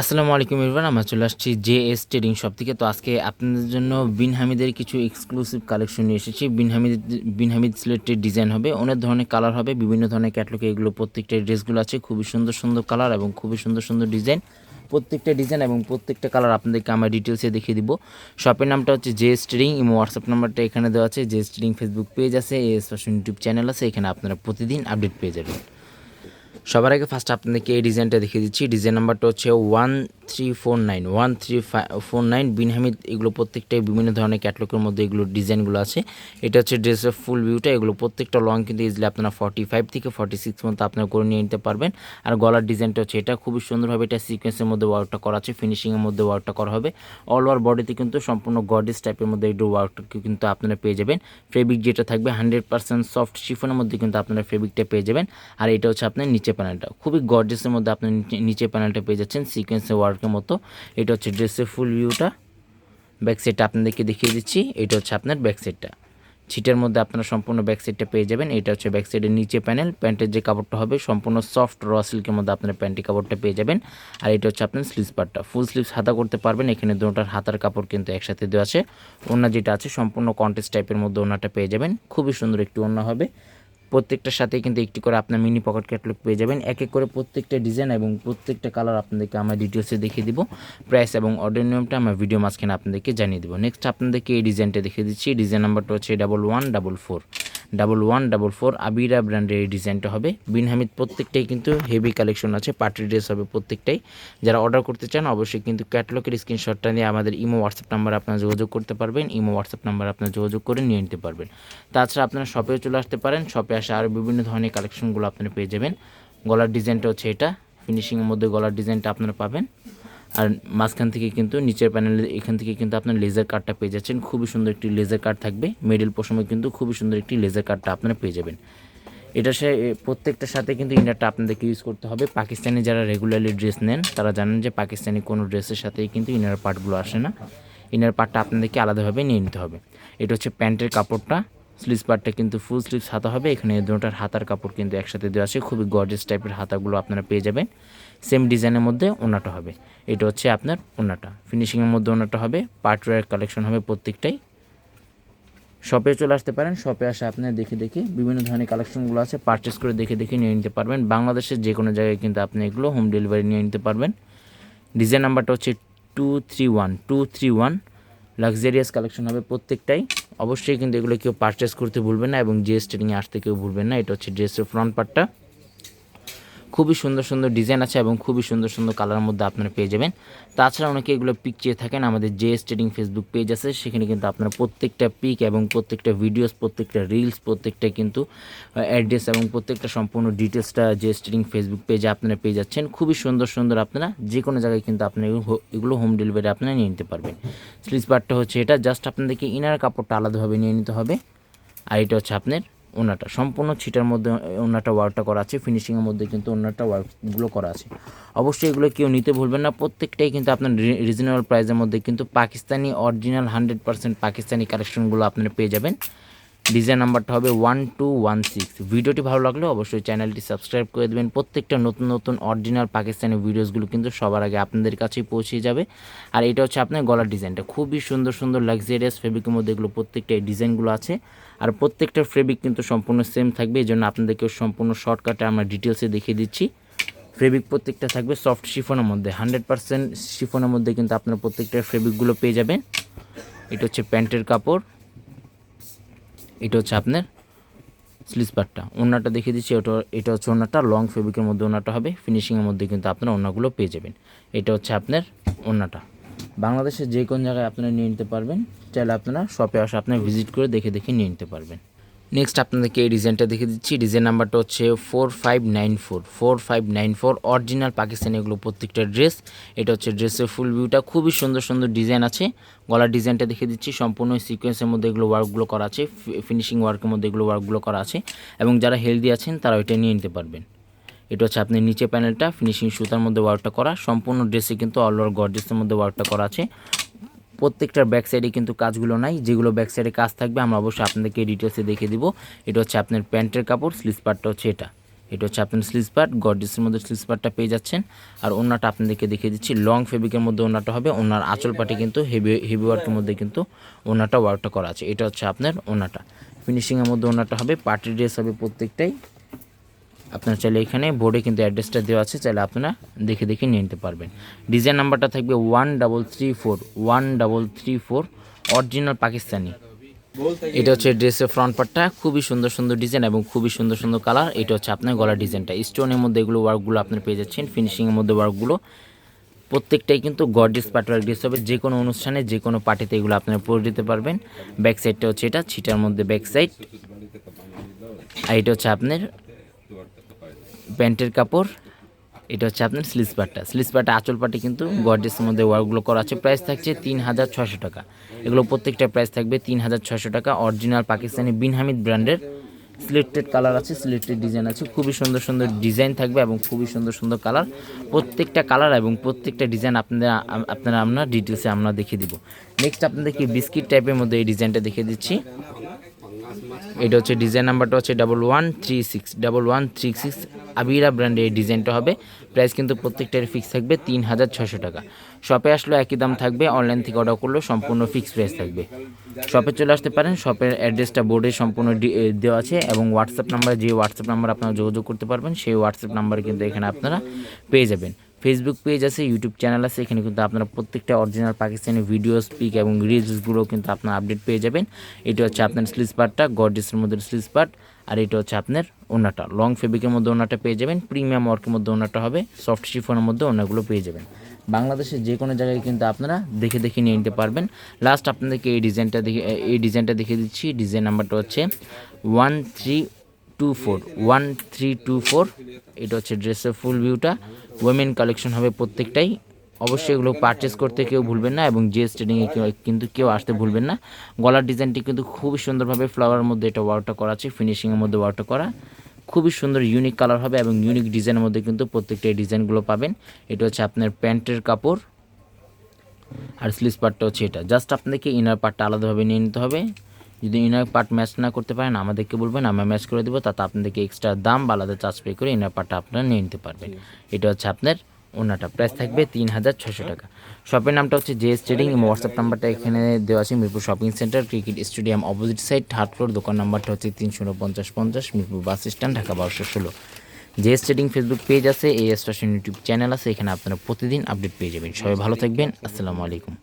আসসালামু আলাইকুম ইরফান আমরা চলে আসছি জে এস ট্রেডিং শপ থেকে। তো আজকে আপনাদের জন্য বিন হামিদের কিছু এক্সক্লুসিভ কালেকশন নিয়ে এসেছি। বিন হামিদ বিন হামিদ সিলেক্টেড ডিজাইন হবে, অনেক ধরনের কালার হবে, বিভিন্ন ধরনের ক্যাটলগে এগুলো প্রত্যেকটা ড্রেসগুলো আছে, খুবই সুন্দর সুন্দর কালার এবং খুবই সুন্দর সুন্দর ডিজাইন প্রত্যেকটা ডিজাইন এবং প্রত্যেকটা কালার আপনাদেরকে আমরা ডিটেলসে দেখিয়ে দিব। শপের নামটা হচ্ছে জে ট্রেডিং ইমো হোয়াটসঅ্যাপ নাম্বারটা এখানে দেওয়া আছে। J S trading Facebook page আছে এস ফ্যাশন ইউটিউব চ্যানেল আছে, এখানে আপনারা প্রতিদিন আপডেট পেয়ে যাবেন। সবার আগে ফার্স্ট আপনাদেরকে এই ডিজাইনটা দেখিয়ে দিচ্ছি। ডিজাইন নাম্বারটা হচ্ছে one three four nine one three four nine Bin Hamid, এগুলো প্রত্যেকটাই বিভিন্ন ধরনের ক্যাটলগের মধ্যে এগুলো ডিজাইনগুলো আছে। এটা হচ্ছে ড্রেসের ফুল ভিউটা এগুলো প্রত্যেকটা লং কিন্তু ইজিলি আপনারা ফর্টি ফাইভ থেকে ফর্টি সিক্স মতো আপনারা করে নিয়ে নিতে পারবেন। আর গলার ডিজাইনটা হচ্ছে এটা, খুবই সুন্দরভাবে এটা সিকোয়েন্সের মধ্যে ওয়ার্কটা করা আছে ফিনিশিংয়ের মধ্যে ওয়ার্কটা করা হবে। অল ওভার বডিতে কিন্তু সম্পূর্ণ গডেস টাইপের মধ্যে একটু ওয়ার্কটা কিন্তু আপনারা পেয়ে যাবেন। ফেব্রিক যেটা থাকবে হান্ড্রেড পার্সেন্ট সফট শিফনের মধ্যে কিন্তু আপনারা ফেব্রিকটা পেয়ে যাবেন। আর এটা হচ্ছে আপনার নিচে প্যানেলটা খুবই গর্জেসের মধ্যে আপনি নিচে- নিচে প্যানেলটা পেয়ে যাচ্ছেন সিকোয়েন্সের ওয়ার্কের মতো। এটা হচ্ছে ড্রেসের ফুল ভিউটা ব্যাক সাইডটা আপনাদেরকে দেখিয়ে দিচ্ছি। এটা হচ্ছে আপনার ব্যাক সাইডটা ছিটের মধ্যে আপনারা সম্পূর্ণ ব্যাক সাইডটা পেয়ে যাবেন। এটা হচ্ছে ব্যাক সাইডের নিচে প্যানেল প্যান্টের যে কাপড়টা হবে, সম্পূর্ণ সফট র সিল্কের মধ্যে আপনার প্যান্টের কাপড়টা পেয়ে যাবেন। আর এটা হচ্ছে আপনার স্লিভস পার্টটা ফুল স্লিভস হাতা করতে পারবেন। এখানে দুটার হাতার কাপড় কিন্তু একসাথে দেওয়া আছে। ওনা যেটা আছে, সম্পূর্ণ কন্টেস্ট টাইপের মধ্যে ওনাটা পেয়ে যাবেন। খুবই সুন্দর একটি ওনা হবে। প্রত্যেকটার সাথে কিন্তু একটি করে আপনার মিনি পকেট ক্যাটলগ পেয়ে যাবেন। এক এক করে প্রত্যেকটা ডিজাইন এবং প্রত্যেকটা কালার আপনাদেরকে আমরা ডিটেলসে দেখিয়ে দিব। প্রাইস এবং অর্ডার নিয়মটা আমরা ভিডিও মাঝখানে আপনাদেরকে জানিয়ে দেবো। নেক্সট আপনাদেরকে এই ডিজাইনটা দেখিয়ে দিচ্ছি। ডিজাইন নাম্বারটা হচ্ছে double one double four double one, double four, Abira ব্র্যান্ডের এই ডিজাইনটা হবে। বিন হামিদ প্রত্যেকটাই কিন্তু হেভি কালেকশন আছে পার্টি ড্রেস হবে প্রত্যেকটাই। যারা অর্ডার করতে চান, অবশ্যই কিন্তু ক্যাটলগের স্ক্রিনশটটা নিয়ে আমাদের ইমো হোয়াটসঅ্যাপ নাম্বার আপনারা যোগাযোগ করতে পারবেন, ইমো হোয়াটসঅ্যাপ নাম্বার আপনারা যোগাযোগ করে নিয়ে নিতে পারবেন। তাছাড়া আপনারা শপেও চলে আসতে পারেন শপে আসে আরও বিভিন্ন ধরনের কালেকশনগুলো আপনারা পেয়ে যাবেন। গলার ডিজাইনটা হচ্ছে এটা ফিনিশিংয়ের মধ্যে গলার ডিজাইনটা আপনারা পাবেন। আর মাঝখান থেকে কিন্তু নিচের প্যানেলে এখান থেকে কিন্তু আপনার লেজার কার্ডটা পেয়ে যাচ্ছেন। খুবই সুন্দর একটি লেজার কার্ড থাকবে। মিডিল পোষমে কিন্তু খুবই সুন্দর একটি লেজার কার্ডটা আপনারা পেয়ে যাবেন। এটা সে প্রত্যেকটার সাথে কিন্তু ইনারটা আপনাদেরকে ইউজ করতে হবে। পাকিস্তানি যারা রেগুলারলি ড্রেস নেন, তারা জানেন যে পাকিস্তানি কোনো ড্রেসের সাথেই কিন্তু ইনার পার্টগুলো আসে না। ইনার পার্টটা আপনাদেরকে আলাদাভাবে নিয়ে নিতে হবে। এটা হচ্ছে প্যান্টের কাপড়টা। স্লিভস পার্টটা কিন্তু ফুল স্লিভস হাতা হবে। এখানে দুটার হাতার কাপড় কিন্তু একসাথে দেওয়া আছে। খুবই গর্জেস টাইপের হাতাগুলো আপনারা পেয়ে যাবেন। সেম ডিজাইনের মধ্যে ওনাটা হবে। এটা হচ্ছে আপনার ওনাটা। ফিনিশিংয়ের মধ্যে ওনাটা হবে। পার্টওয়ার কালেকশন হবে প্রত্যেকটাই। শপে চলে আসতে পারেন। শপে আসে আপনার দেখে দেখে বিভিন্ন ধরনের কালেকশনগুলো আছে। পারচেস করে দেখে দেখে নিয়ে নিতে পারবেন। বাংলাদেশের যে কোনো জায়গায় কিন্তু আপনি এগুলো হোম ডেলিভারি নিয়ে নিতে পারবেন। ডিজাইন নাম্বারটা হচ্ছে two three one two three one luxurious collection হবে প্রত্যেকটাই। অবশ্যই কিন্তু এগুলো কেউ পারচেস করতে ভুলবেন না এবং ড্রেস ট্রেডিংয়ে আসতে কেউ ভুলবেন না। এটা হচ্ছে ড্রেসের ফ্রন্ট পার্টটা খুবই সুন্দর সুন্দর ডিজাইন আছে এবং খুবই সুন্দর সুন্দর কালারের মধ্যে আপনারা পেয়ে যাবেন। তাছাড়া অনেকে এগুলো পিক চেয়ে থাকেন, আমাদের জে ট্রেডিং ফেসবুক পেজ আছে, সেখানে কিন্তু আপনারা প্রত্যেকটা পিক এবং প্রত্যেকটা ভিডিওস প্রত্যেকটা রিলস প্রত্যেকটা কিন্তু অ্যাড্রেস এবং প্রত্যেকটা সম্পূর্ণ ডিটেলসটা জে ট্রেডিং ফেসবুক পেজে আপনারা পেয়ে যাচ্ছেন। খুবই সুন্দর সুন্দর আপনারা যে কোনো জায়গায় কিন্তু আপনারা এগুলো- হোম ডেলিভারি আপনারা নিয়ে নিতে পারবেন। স্লিজ পার্টটা হচ্ছে এটা জাস্ট আপনাদেরকে ইনার কাপড়টা আলাদাভাবে নিয়ে নিতে হবে। আর এটা হচ্ছে আপনার ওনাটা, সম্পূর্ণ ছিটার মধ্যে ওনাটা ওয়ার্কটা করা আছে ফিনিশিংয়ের মধ্যে কিন্তু ওনাটা ওয়ার্কগুলো করা আছে। অবশ্যই এগুলো কেউ নিতে ভুলবেন না, প্রত্যেকটাই কিন্তু আপনার রিজনেবল প্রাইসের মধ্যে কিন্তু Pakistani original hundred percent Pakistani কালেকশনগুলো আপনারা পেয়ে যাবেন। ডিজাইন নাম্বারটা হবে ওয়ান টু ওয়ান সিক্স ভিডিওটি ভালো লাগলে অবশ্যই চ্যানেলটি সাবস্ক্রাইব করে দেবেন। প্রত্যেকটা নতুন নতুন অরিজিনাল পাকিস্তানি ভিডিওসগুলো কিন্তু সবার আগে আপনাদের কাছেই পৌঁছে যাবে। আর এটা হচ্ছে আপনার গলার ডিজাইনটা। খুবই সুন্দর সুন্দর লাক্সারিয়াস ফেব্রিকের মধ্যে এগুলো প্রত্যেকটা ডিজাইনগুলো আছে। আর প্রত্যেকটা ফেব্রিক কিন্তু সম্পূর্ণ সেম থাকবে। এই জন্য আপনাদেরকে সম্পূর্ণ শর্টকাটে আমরা ডিটেলসে দেখিয়ে দিচ্ছি। ফেব্রিক প্রত্যেকটা থাকবে সফট শিফনের মধ্যে। হান্ড্রেড পার্সেন্ট শিফনের মধ্যে কিন্তু আপনার প্রত্যেকটা ফেব্রিকগুলো পেয়ে যাবেন। এটা হচ্ছে প্যান্টের কাপড়। এটা হচ্ছে আপনার স্লিজ পার্টটা ওনাটা দেখিয়ে দিচ্ছি ওটা এটা হচ্ছে ওনাটা লং ফেব্রিকের মধ্যে ওনাটা হবে। ফিনিশিংয়ের মধ্যে কিন্তু আপনার ওনাগুলো পেয়ে যাবেন। এটা হচ্ছে আপনার ওনাটা বাংলাদেশের যে কোন জায়গায় আপনারা নিয়ে নিতে পারবেন, চাইলে আপনারা শপে আসে আপনারা ভিজিট করে দেখে দেখে নিয়ে নিতে পারবেন। নেক্সট আপনাদেরকে এই ডিজাইনটা দেখে দিচ্ছি। ডিজাইন নাম্বারটা হচ্ছে four five nine four four five nine four original Pakistani এগুলো প্রত্যেকটা ড্রেস এটা হচ্ছে ড্রেসের ফুল ভিউটা খুবই সুন্দর সুন্দর ডিজাইন আছে। গলার ডিজাইনটা দেখে দিচ্ছি। সম্পূর্ণ সিকোয়েন্সের মধ্যে এগুলো ওয়ার্কগুলো করা আছে। ফিনিশিং ওয়ার্কের মধ্যে এগুলো ওয়ার্কগুলো করা আছে। এবং যারা হেলদি আছেন তারা ওইটা নিয়ে নিতে পারবেন। এটা হচ্ছে আপনি নিচে প্যানেলটা ফিনিশিং সুতার মধ্যে ওয়ার্কটা করা। সম্পূর্ণ ড্রেসে কিন্তু অল ওভার গর্জেসের মধ্যে ওয়ার্কটা করা আছে। প্রত্যেকটার ব্যাক সাইডে কিন্তু কাজগুলো নাই। যেগুলো ব্যাক সাইডে কাজ থাকবে, আমরা অবশ্যই আপনাদেরকে ডিটেলসে দেখে দিব। এটা হচ্ছে আপনার প্যান্টের কাপড় স্লিভ পার্টটা হচ্ছে এটা। এটা হচ্ছে আপনার স্লিজ পার্ট গর্ডিসের মধ্যে স্লিজ পার্টটা পেয়ে যাচ্ছেন। আর ওনাটা আপনাদেরকে দেখিয়ে দিচ্ছি লং ফেব্রিকের মধ্যে ওনাটা হবে। ওনার আঁচল পাটে কিন্তু হেভি হেভি ওয়ার্কের মধ্যে কিন্তু ওনাটা ওয়ার্কটা করা আছে। এটা হচ্ছে আপনার ওনাটা ফিনিশিংয়ের মধ্যে ওনাটা হবে পার্টি ড্রেস হবে প্রত্যেকটাই। আপনার চাইলে এখানে বোর্ডে কিন্তু অ্যাড্রেসটা দেওয়া আছে, চাইলে আপনারা দেখে দেখে নিয়ে নিতে পারবেন। ডিজাইন নাম্বারটা থাকবে one double three four one double three four original Pakistani এটা হচ্ছে ড্রেসের ফ্রন্ট পার্টটা খুবই সুন্দর সুন্দর ডিজাইন এবং খুবই সুন্দর সুন্দর কালার এটা হচ্ছে আপনার গলার ডিজাইনটা স্টোনের মধ্যে এগুলো ওয়ার্কগুলো আপনার পেয়ে যাচ্ছেন ফিনিশিংয়ের মধ্যে ওয়ার্কগুলো প্রত্যেকটাই কিন্তু গর্ডিস পাটওয়ার্ক ড্রেস হবে, যে কোনো অনুষ্ঠানে, যে কোনো পার্টিতে এগুলো আপনারা পরে দিতে পারবেন। ব্যাক সাইডটা হচ্ছে এটা, ছিটার মধ্যে ব্যাক সাইড আর এটা হচ্ছে আপনার প্যান্টের কাপড়, এটা হচ্ছে আপনার স্লিজ পাটটা। স্লিজ পাটটা আঁচল পাটে কিন্তু গর্জেসের মধ্যে ওয়ার্কগুলো করা আছে। প্রাইস থাকছে তিন হাজার ছশো টাকা। এগুলো প্রত্যেকটা প্রাইস থাকবে তিন হাজার ছশো টাকা। অরিজিনাল পাকিস্তানি বিন হামিদ ব্র্যান্ডের সিলেক্টেড কালার আছে সিলেক্টেড ডিজাইন আছে। খুবই সুন্দর সুন্দর ডিজাইন থাকবে এবং খুবই সুন্দর সুন্দর কালার প্রত্যেকটা কালার এবং প্রত্যেকটা ডিজাইন আপনারা আপনারা আমরা ডিটেলসে আমরা দেখিয়ে দিব। নেক্সট আপনাদেরকে বিস্কিট টাইপের মধ্যে এই ডিজাইনটা দেখিয়ে দিচ্ছি। এটা হচ্ছে ডিজাইন নাম্বারটা হচ্ছে double one three six double one three six Abira ব্র্যান্ডের এই ডিজাইনটা হবে। প্রাইস কিন্তু প্রত্যেকটার ফিক্স থাকবে তিন হাজার ছশো টাকা। শপে আসলেও একই দাম থাকবে অনলাইন থেকে অর্ডার করলেও সম্পূর্ণ ফিক্স প্রাইস থাকবে। শপে চলে আসতে পারেন শপের অ্যাড্রেসটা বোর্ডে সম্পূর্ণ দেওয়া আছে এবং হোয়াটসঅ্যাপ নাম্বার যে হোয়াটসঅ্যাপ নাম্বার আপনারা যোগাযোগ করতে পারবেন, সেই হোয়াটসঅ্যাপ নাম্বার কিন্তু এখানে আপনারা পেয়ে যাবেন। ফেসবুক পেজ আছে ইউটিউব চ্যানেল আছে, এখানে কিন্তু আপনারা প্রত্যেকটা অরিজিনাল পাকিস্তানি ভিডিও স্পিক এবং রিলসগুলো কিন্তু আপনার আপডেট পেয়ে যাবেন। এটা হচ্ছে আপনার স্লিজ পার্টটা গর্ডিসের মধ্যে স্লিজ পার্ট আর এটা হচ্ছে আপনার ওনাটা লং ফেব্রিকের মধ্যে ওনাটা পেয়ে যাবেন প্রিমিয়াম ওয়ার্কের মধ্যে ওনাটা হবে সফট শিফনের মধ্যে ওনাগুলো পেয়ে যাবেন। বাংলাদেশের যে কোনো জায়গায় কিন্তু আপনারা দেখে দেখে নিয়ে নিতে পারবেন। লাস্ট আপনাদেরকে এই ডিজাইনটা দেখে, এই ডিজাইনটা দেখে দিচ্ছি। ডিজাইন নাম্বারটা হচ্ছে one three two four one three two four এটা হচ্ছে ড্রেসের ফুল ভিউটা ওয়েমেন কালেকশন হবে প্রত্যেকটাই। অবশ্যই এগুলো পারচেস করতে কেউ ভুলবেন না এবং জিএস ট্রেডিংয়ে কেউ কিন্তু কেউ আসতে ভুলবেন না। গলার ডিজাইনটি কিন্তু খুবই সুন্দরভাবে ফ্লাওয়ারের মধ্যে এটা ওয়ার্কটা করা আছে ফিনিশিংয়ের মধ্যে ওয়ার্কটা করা। খুবই সুন্দর ইউনিক কালার হবে এবং ইউনিক ডিজাইনের মধ্যে কিন্তু প্রত্যেকটা ডিজাইনগুলো পাবেন। এটা হচ্ছে আপনার প্যান্টের কাপড়। আর স্লিজ পার্টটা হচ্ছে এটা। জাস্ট আপনাদেরকে ইনার পার্টটা আলাদাভাবে নিয়ে নিতে হবে। যদি ইনার পার্ট ম্যাচ না করতে পারেন আমাদেরকে বলবেন আমরা ম্যাচ করে দেবো তাতে আপনাদেরকে এক্সট্রা দাম বা আলাদা চার্জ পে করে ইনার পার্টটা আপনারা নিয়ে নিতে পারবেন। এটা হচ্ছে আপনার ওনাটা প্রাইস থাকবে তিন হাজার ছশো টাকা। শপের নামটা হচ্ছে জে ট্রেডিং এবং হোয়াটসঅ্যাপ নাম্বারটা এখানে দেওয়া আছে Mirpur shopping centre cricket stadium opposite side third floor দোকান নাম্বারটা হচ্ছে তিনশো উনপঞ্চাশ পঞ্চাশ মিরপুর বাস স্ট্যান্ড ঢাকা বারোশো ষোলো। জে ট্রেডিং ফেসবুক পেজ আছে স্টেশন ইউটিউব চ্যানেল আছে এখানে আপনারা প্রতিদিন আপডেট পেয়ে যাবেন। সবাই ভালো থাকবেন আসসালামু আলাইকুম।